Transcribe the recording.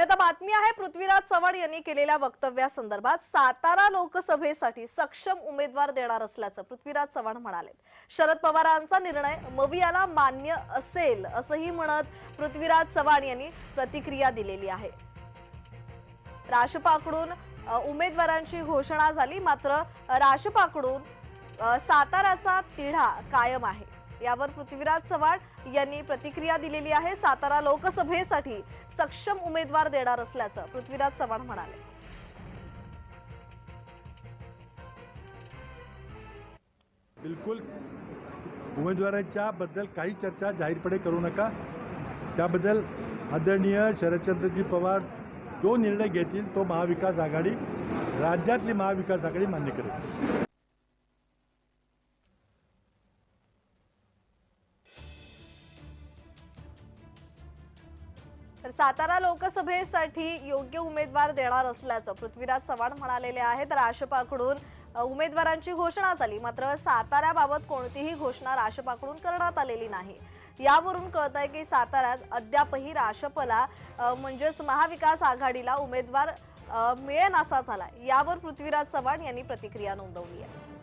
आणि आता बातमी आहे. पृथ्वीराज चव्हाण यांनी केलेल्या वक्तव्यासंदर्भात सातारा लोकसभेसाठी सक्षम उमेदवार देणार असल्याचं पृथ्वीराज चव्हाण म्हणाले. शरद पवारांचा निर्णय मवियाला मान्य असेल असंही म्हणत पृथ्वीराज चव्हाण यांनी प्रतिक्रिया दिलेली आहे. राशपाकडून उमेदवारांची घोषणा झाली मात्र राशपाकडून साताराचा तिढा कायम आहे. यावर पृथ्वीराज चव्हाण यांनी प्रतिक्रिया दिलेली आहे. सातारा लोकसभेसाठी सक्षम उमेदवार देणार असल्याचं पृथ्वीराज चव्हाण म्हणाले. बिलकुल उमेदवारांच्या बद्दल काही चर्चा जाहीरपणे करू नका. त्याबद्दल आदरणीय शरदचंद्रजी पवार जो निर्णय घेतील तो महाविकास आघाडी राज्यातली महाविकास आघाडी मान्य करेल. तर सातारा लोकसभेसाठी योग्य उमेदवार देणार असल्याचं पृथ्वीराज चव्हाण म्हणालेले आहेत. राशपाकडून उमेदवारांची घोषणा झाली. मात्र साताऱ्याबाबत कोणतीही घोषणा राशपाकडून करण्यात आलेली नाही. यावरून कळत आहे की साताऱ्यात अद्यापही राशपला म्हणजेच महाविकास आघाडीला उमेदवार अ, मिळेनासा झाला यावर पृथ्वीराज चव्हाण यांनी प्रतिक्रिया नोंदवली आहे.